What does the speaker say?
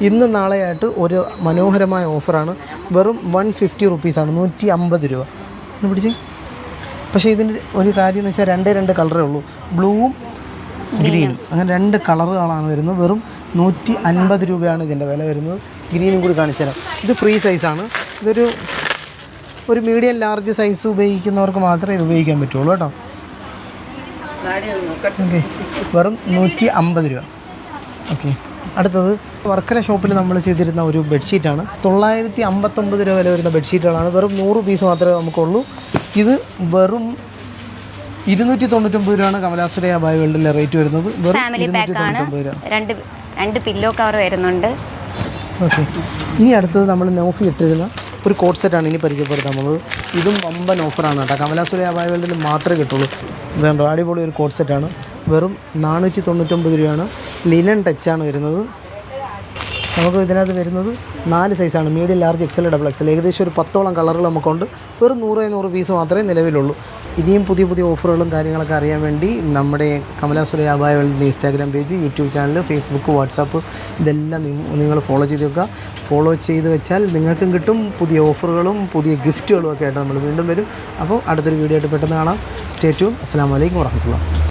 ഇന്ന് നാളെയായിട്ട് ഒരു മനോഹരമായ ഓഫറാണ്. വെറും വൺ ഫിഫ്റ്റി റുപ്പീസാണ് നൂറ്റി അമ്പത് രൂപ. ഒന്ന് പിടിച്ച്. പക്ഷേ ഇതിന്റെ ഒരു കാര്യം എന്ന് വെച്ചാൽ രണ്ടേ രണ്ട് കളറേ ഉള്ളൂ. ബ്ലൂവും ഗ്രീനും. അങ്ങനെ രണ്ട് കളറുകളാണ് വരുന്നത്. വെറും നൂറ്റി അൻപത് രൂപയാണ് ഇതിന്റെ വില വരുന്നത്. ഗ്രീനും കൂടി കാണിച്ചു തരാം. ഇത് ഫ്രീ സൈസാണ്. ഇതൊരു ഒരു മീഡിയം ലാർജ് സൈസ് ഉപയോഗിക്കുന്നവർക്ക് മാത്രമേ ഇത് ഉപയോഗിക്കാൻ പറ്റുള്ളൂ കേട്ടോ. ഓക്കെ. വെറും നൂറ്റി അമ്പത് രൂപ. ഓക്കെ. അടുത്തത് വർക്കല ഷോപ്പിൽ നമ്മൾ ചെയ്തിരുന്ന ഒരു ബെഡ്ഷീറ്റാണ്. തൊള്ളായിരത്തി അമ്പത്തൊമ്പത് രൂപ വില വരുന്ന ബെഡ്ഷീറ്റുകളാണ്. വെറും നൂറ് പീസ് മാത്രമേ നമുക്കുള്ളൂ. ഇത് വെറും ഇരുന്നൂറ്റി തൊണ്ണൂറ്റൊമ്പത് രൂപയാണ് കമലാസുരയ ബായ് വേൾഡിലെ റേറ്റ് വരുന്നത്. വെറും ഇരുന്നൂറ്റി തൊണ്ണൂറ്റൊമ്പത് രൂപ. രണ്ട് രണ്ട് പില്ലോ കവർ വരുന്നുണ്ട്. ഓക്കെ. ഇനി അടുത്തത് നമ്മൾ നോഫി ഇട്ടിരുന്ന ഒരു കോട്ട് സെറ്റാണ് ഇനി പരിചയപ്പെടുത്താൻ പോകുന്നത്. ഇതും വമ്പൻ ഓഫറാണ് കേട്ടോ. കമലാസുര അബായ വേൾഡിൽ മാത്രമേ കിട്ടുള്ളൂ. ഇതുണ്ടോ അടിപൊളി ഒരു കോട്ട് സെറ്റാണ് വെറും നാനൂറ്റി തൊണ്ണൂറ്റൊമ്പത് രൂപയാണ് ലിനൻ ടച്ചാണ് വരുന്നത്. നമുക്ക് ഇതിനകത്ത് വരുന്നത് നാല് സൈസാണ് medium large XL double XL ഏകദേശം ഒരു പത്തോളം കളറുകൾ നമുക്കുണ്ട്. വെറും നൂറ് നൂറ് പീസ് മാത്രമേ നിലവിലുള്ളൂ. ഇനിയും പുതിയ പുതിയ ഓഫറുകളും കാര്യങ്ങളൊക്കെ അറിയാൻ വേണ്ടി നമ്മുടെ abaya വേൾഡിന്റെ Instagram page YouTube channel Facebook WhatsApp ഇതെല്ലാം നിങ്ങൾ ഫോളോ ചെയ്ത് വെക്കുക. ഫോളോ ചെയ്ത് വെച്ചാൽ നിങ്ങൾക്കും കിട്ടും പുതിയ ഓഫറുകളും പുതിയ ഗിഫ്റ്റുകളും ഒക്കെ ആയിട്ട് നമ്മൾ വീണ്ടും വരും. അപ്പോൾ അടുത്തൊരു വീഡിയോ ആയിട്ട് പെട്ടെന്ന് കാണാം. സ്റ്റേ ട്യൂൺ അസ്സാം വലൈക്കും വർഹമത്തുള്ള